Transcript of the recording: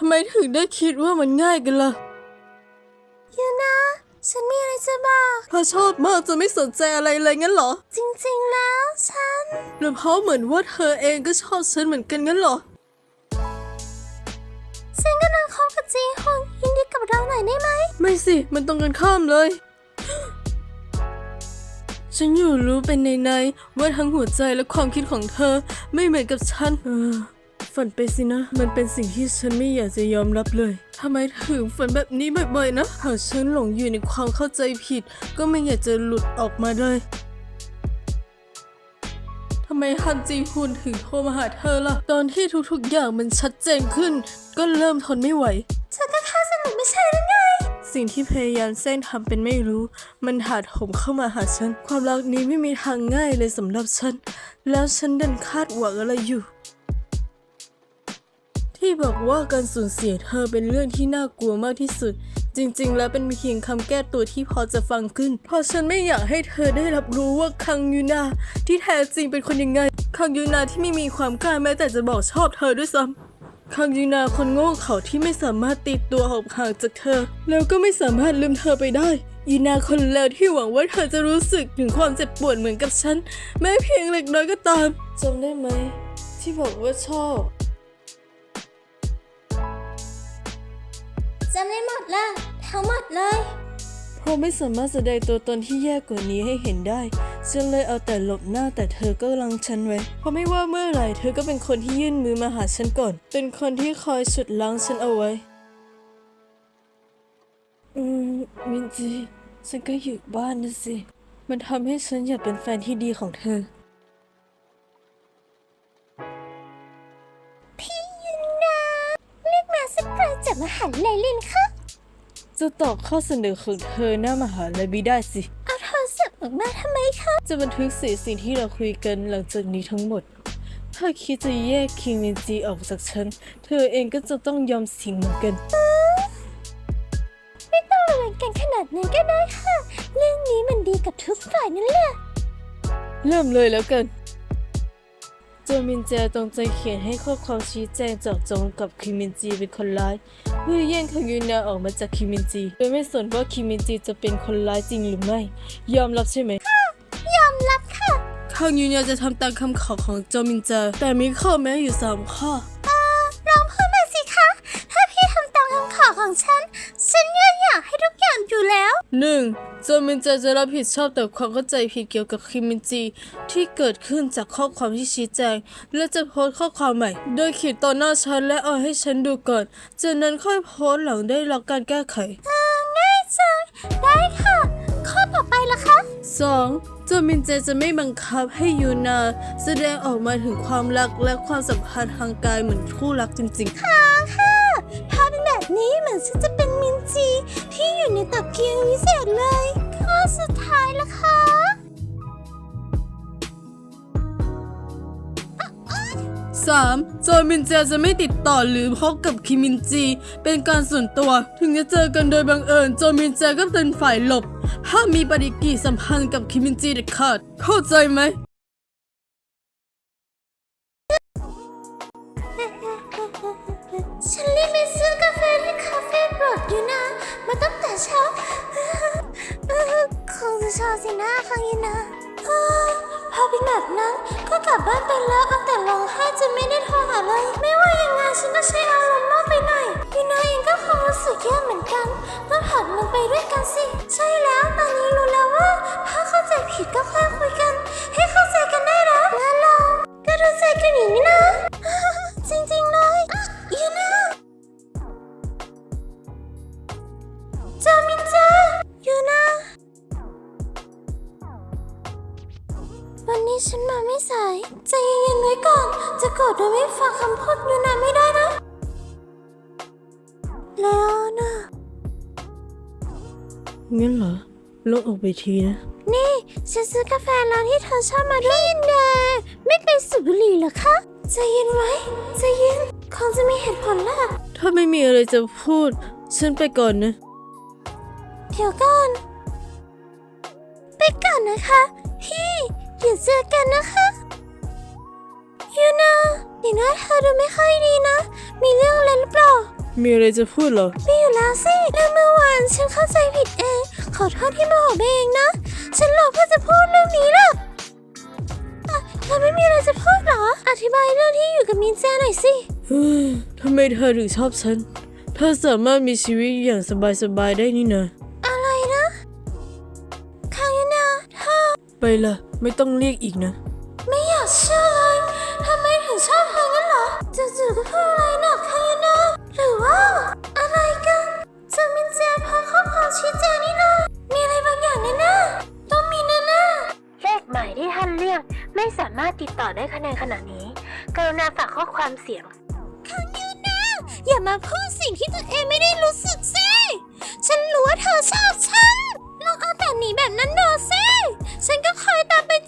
ทำไมถึงได้คิดว่ามันง่ายกันล่ะยูนะฉันมีอะไรจะบอกเธอชอบมากจนไม่สนใจอะไรเลยงั้นเหรอ จริงๆแล้วฉันหรือเพราะเหมือนว่าเธอเองก็ชอบฉันเหมือนกันงั้นเหรอ ฉันกำลังคบกับจีฮงยินดีกับเราหน่อยได้ไหม ไม่สิ มันตรงกันข้ามเลย ฉันอยู่รู้เป็นในในๆว่าทั้งหัวใจและความคิดของเธอไม่เหมือนกับฉันเออ ฝันไปสินะ มันเป็นสิ่งที่ฉันไม่อยากจะยอมรับเลยทำไมถึงฝันแบบนี้บ่อยๆนะ หากฉันหลงอยู่ในความเข้าใจผิด ก็ไม่อยากจะหลุดออกมาเลยทำไมฮันจีฮุนถึงโทรมาหาเธอล่ะ ตอนที่ทุกๆอย่างมันชัดเจนขึ้น ก็เริ่มทนไม่ไหวเธอก็แค่สนุกไม่ใช่หรือไง สิ่งที่พยายามแซงทำเป็นไม่รู้ มันถาโถมเข้ามาหาฉัน ความรักนี้ไม่มีทางง่ายเลยสำหรับฉัน แล้วฉันดันคาดหวังอะไรอยู่ ที่บอกว่าการสูญเสียเธอเป็นเรื่องที่น่ากลัวมากที่สุด จริงๆ แล้วเป็นเพียงคำแก้ตัวที่พอจะฟังขึ้น เพราะฉันไม่อยากให้เธอได้รับรู้ว่าคังยูนาที่แท้จริงเป็นคนยังไง คังยูนาที่ไม่มีความกล้าแม้แต่จะบอกชอบเธอด้วยซ้ำคังยูนาคนโง่เขาที่ไม่สามารถตีตัวออกห่างจากเธอ แล้วก็ไม่สามารถลืมเธอไปได้ยูนาคนเลวที่หวังว่าเธอจะรู้สึกถึงความเจ็บปวดเหมือนกับฉัน แม้เพียงเล็กน้อยก็ตามจำได้ไหม ที่บอกว่าชอบ จำได้หมดละทั้งหมดเลยเพราะไม่สามารถแสดงตัวตนที่แย่กว่านี้ให้เห็นได้ฉันเลยเอาแต่หลบหน้าแต่เธอก็ลังฉันไว้ เพราะไม่ว่าเมื่อไหร่เธอก็เป็นคนที่ยื่นมือมาหาฉันก่อน เป็นคนที่คอยฉุดล้างฉันเอาไว้ อืมมินจีฉันก็อยู่บ้านนะสิ มันทำให้ฉันอยากเป็นแฟนที่ดีของเธอ จากมหาลัยลินค่ะจะตอบข้อเสนอของเธอหน้ามหาลัยไม่ได้สิ เอาโทรศัพท์ออกมาทำไมคะ จะบันทึกเสียสิ่งที่เราคุยกันหลังจากนี้ทั้งหมด ถ้าคิดจะแยกคิงมินจีออกจากฉัน เธอเองก็จะต้องยอมสิ่งเหมือนกัน ไม่ต้องระแวงกันขนาดนั้นก็ได้ค่ะ เรื่องนี้มันดีกับทุกฝ่ายนั่นแหละ เริ่มเลยแล้วกันโจมินเจตรงใจเขียนให้ข้อความชี้แจงเจาะจงกับคิมมินจีเป็นคนร้าย เพื่อแย่งคังยูนาออกมาจากคิมมินจี โดยไม่สนว่าคิมมินจีจะเป็นคนร้ายจริงหรือไม่ ยอมรับใช่ไหมยอมรับค่ะคังยูนาจะทำตามคำขอของโจมินเจ แต่มีข้อแม้อยู่สามข้อ 1. โจมินจะจะรับผิดชอบต่อความเข้าใจผิดเกี่ยวกับคิมินจี ที่เกิดขึ้นจากข้อความที่ชี้แจง และจะโพสข้อความใหม่ โดยขีดต่อหน้าฉันและเอาให้ฉันดูก่อน จากนั้นค่อยโพสหลังได้รับการแก้ไขง่ายจังได้ค่ะ ข้อต่อไปล่ะคะ 2. จมินเจจะไม่บังคับให้ยูนาแสดงออกมาถึงความรักและความสัมพันธ์ทางกายเหมือนคู่รักจริงๆค่ะค่ะ บนี้เหมือนฉันจะเป็นมินจีที่อยู่ในตะเกียงวิเศษเลย ข้อสุดท้ายล่ะคะ 3. โจมินเจจะไม่ติดต่อหรือพบกับคิมมินจี เป็นการส่วนตัว ถึงจะเจอกันโดยบังเอิญ โจมินเจก็เป็นฝ่ายหลบ ห้ามมีปฏิกิริยาสัมพันธ์กับคิมมินจีเด็ดขาด เข้าใจไหม ฉันรีบไปซื้อกาแฟที่คาเฟ่โปรดอยู่นะ มาตั้งแต่เช้าคงจะชอบสินะฟังยินนะพอเป็นแบบนั้นก็กลับบ้านไปแล้วเอาแต่ร้องไห้จนไม่ได้โทรหาเลย ไม่ว่ายังไงฉันก็ใช้อารมณ์มากไปหน่อยยูนาเองก็คงรู้สึกแย่เหมือนกันต้องผ่านมันไปด้วยกันสิ ใช่แล้วตอนนี้รู้แล้วว่าถ้าเข้าใจผิดก็ค่อยคุยกัน วันนี้ฉันมาไม่สายใจเย็นๆไว้ก่อน จะโกรธโดยไม่ฟังคำพูดยูนาไม่ได้นะ แล้วนะงั้นเหรอลงออกไปทีนะ นี่ฉันซื้อกาแฟร้านที่เธอชอบมาด้วยพี่เนไม่ไปสูบบุหรี่เหรอคะใจเย็นไว้ใจเย็นคงจะมีเหตุผลแหละถ้าไม่มีอะไรจะพูด ฉันไปก่อนนะ เดี๋ยวก่อน ไปก่อนนะคะ พี่ เดี๋ยวเจอกันนะคะยูนาเดี๋ยวหน้าเธอดูไม่ค่อยดีนะ มีเรื่องอะไรหรือเปล่า มีอะไรจะพูดเหรอ มีอยู่แล้วสิแล้วเมื่อวานฉันเข้าใจผิดเอง ขอโทษที่โมโหไปเองนะ ฉันหลอกเพื่อจะพูดเรื่องนี้ล่ะอะเธอไม่มีอะไรจะพูดเหรอ อธิบายเรื่องที่อยู่กับมินเจหน่อยสิเฮ้ยทำไมเธอถึงชอบฉัน เธอสามารถมีชีวิตอย่างสบายๆได้นี่นะอะไรนะ ไปละไม่ต้องเรียกอีกนะ ไม่อยากเชื่อเลยทำไมถึงชอบเธองั้นเหรอจู่ๆก็พูดอะไรหนักคังยูนาหรือว่า อะไรกันจะมินเจพอข้อความชี้แจงนี่นะมีอะไรบางอย่างแน่ๆต้องมีแน่ๆเลขหมายที่ท่านเรียกไม่สามารถติดต่อได้คะแนนขณะนี้ กรุณาฝากข้อความเสียงคังยูนาอย่ามาพูดสิ่งที่ตัวเองไม่ได้รู้สึกสิฉันรู้ว่าเธอชอบฉันลองเอาแต่หนีแบบนั้นดูสิฉันก็คอยตามไปจั